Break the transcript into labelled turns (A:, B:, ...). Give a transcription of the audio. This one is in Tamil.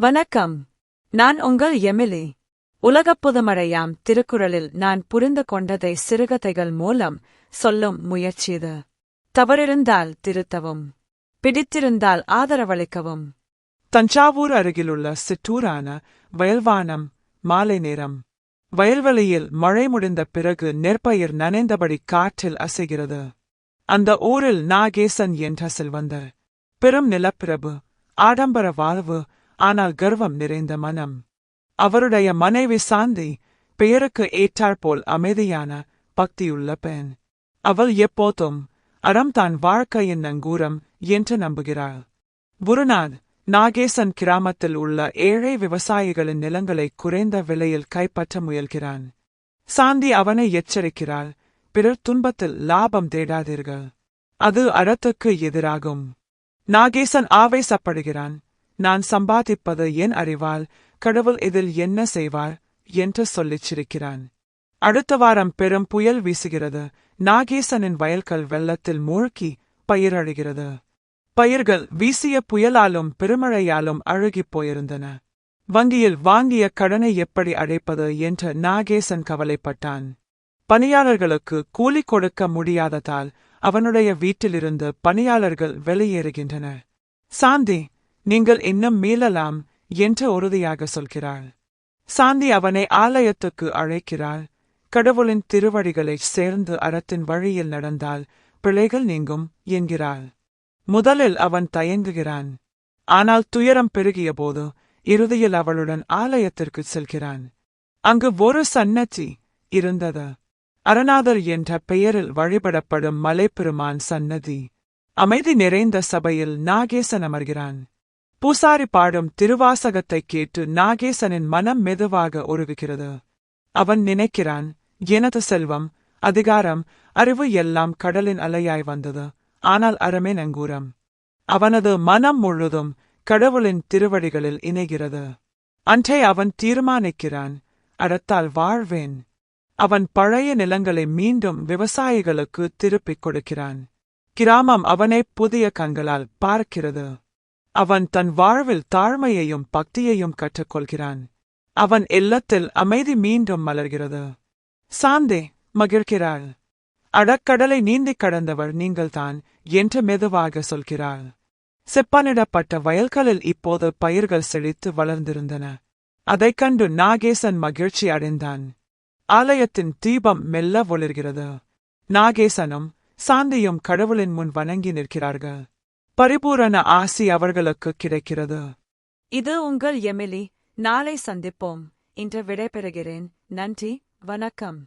A: வணக்கம். நான் உங்கள் எமிலி. உலகப் புதுமழையாம் திருக்குறளில் நான் புரிந்து கொண்டதை சிறுகதைகள் மூலம் சொல்லும் முயற்சிது தவறிருந்தால் திருத்தவும். பிடித்திருந்தால் ஆதரவளிக்கவும்.
B: தஞ்சாவூர் அருகிலுள்ள சிற்றூரான வயல்வானம் மாலை நேரம். வயல்வெளியில் மழை முடிந்த பிறகு நெற்பயிர் நனைந்தபடி காற்றில் அசைகிறது. அந்த ஊரில் நாகேசன் என்ற செல்வந்தர். பெரும் நிலப்பிரபு ஆடம்பர வாழ்வு ஆனால் கர்வம் நிறைந்த மனம். அவருடைய மனைவி சாந்தி பெயருக்கு ஏற்றாற்போல் அமைதியான பக்தியுள்ள பெண். அவள் எப்போதும் அறம் தான் வாழ்க்கையின் நங்கூரம் என்று நம்புகிறாள். குருநாத் நாகேசன் கிராமத்தில் உள்ள ஏழை விவசாயிகளின் நிலங்களை குறைந்த விலையில் கைப்பற்ற முயல்கிறான். சாந்தி அவனை எச்சரிக்கிறாள் பிறர் துன்பத்தில் லாபம் தேடாதீர்கள். அது அறத்துக்கு எதிராகும். நாகேசன் ஆவேசப்படுகிறான் நான் சம்பாதிப்பது என் அறிவால் கடவுள் இதில் என்ன செய்வார்? என்று சொல்லிச்சிருக்கிறான். அடுத்த வாரம் பெரும் புயல் வீசுகிறது. நாகேசனின் வயல்கள் வெள்ளத்தில் மூழ்கி பயிரழுகிறது. பயிர்கள் வீசிய புயலாலும் பெருமழையாலும் அழுகிப் போயிருந்தன. வங்கியில் வாங்கிய கடனை எப்படி அடைப்பது என்று நாகேசன் கவலைப்பட்டான். பணியாளர்களுக்கு கூலி கொடுக்க முடியாததால் அவனுடைய வீட்டிலிருந்து பணியாளர்கள் வெளியேறுகின்றனர். சாந்தி நீங்கள் இன்னும் மீளலாம் என்று உறுதியாக சொல்கிறாள். சாந்தி அவனை ஆலயத்துக்கு அழைக்கிறாள். கடவுளின் திருவடிகளைச் சேர்ந்து அறத்தின் வழியில் நடந்தால் பிழைகள் நீங்கும் என்கிறாள். முதலில் அவன் தயங்குகிறான். ஆனால் துயரம் பெருகியபோது இறுதியில் அவளுடன் ஆலயத்திற்குச் செல்கிறான். அங்கு ஒரு சன்னதி இருந்தது. அரணாதர் என்ற பெயரில் வழிபடப்படும் மலைப்பெருமான் சன்னதி. அமைதி நிறைந்த சபையில் நாகேசன் அமர்கிறான். பூசாரி பாடும் திருவாசகத்தைக் கேட்டு நாகேசனின் மனம் மெதுவாக உருவுகிறது அவன் நினைக்கிறான் எனது செல்வம் அதிகாரம் அறிவு எல்லாம் கடலின் அலையாய் வந்தது. ஆனால் அறமே நங்கூரம் அவனது மனம் முழுதும் கடவுளின் திருவடிகளில் இணைகிறது. அன்றே அவன் தீர்மானிக்கிறான் அறத்தால் வாழ்வேன். அவன் பழைய நிலங்களை மீண்டும் விவசாயிகளுக்கு திருப்பிக் கொடுக்கிறான். கிராமம் அவனை புதிய கண்களால் பார்க்கிறது. அவன் தன் வாழ்வில் தாழ்மையையும் பக்தியையும் கற்றுக்கொள்கிறான். அவன் இல்லத்தில் அமைதி மீண்டும் மலர்கிறது. சாந்தே மகிழ்கிறாள். அடக்கடலை நீந்திக் கடந்தவர் நீங்கள்தான் என்று மெதுவாக சொல்கிறாள். செப்பனிடப்பட்ட வயல்களில் இப்போது பயிர்கள் செழித்து வளர்ந்திருந்தன. அதைக் கண்டு நாகேசன் மகிழ்ச்சி அடைந்தான். ஆலயத்தின் தீபம் மெல்ல ஒளிர்கிறது. நாகேசனும் சாந்தியும் கடவுளின் முன் வணங்கி நிற்கிறார்கள். பரிபூரண ஆசி அவர்களுக்கு கிடைக்கிறது.
A: இது உங்கள் எமிலி. நாளை சந்திப்போம். இன்று விடைபெறுகிறேன். நன்றி. வணக்கம்.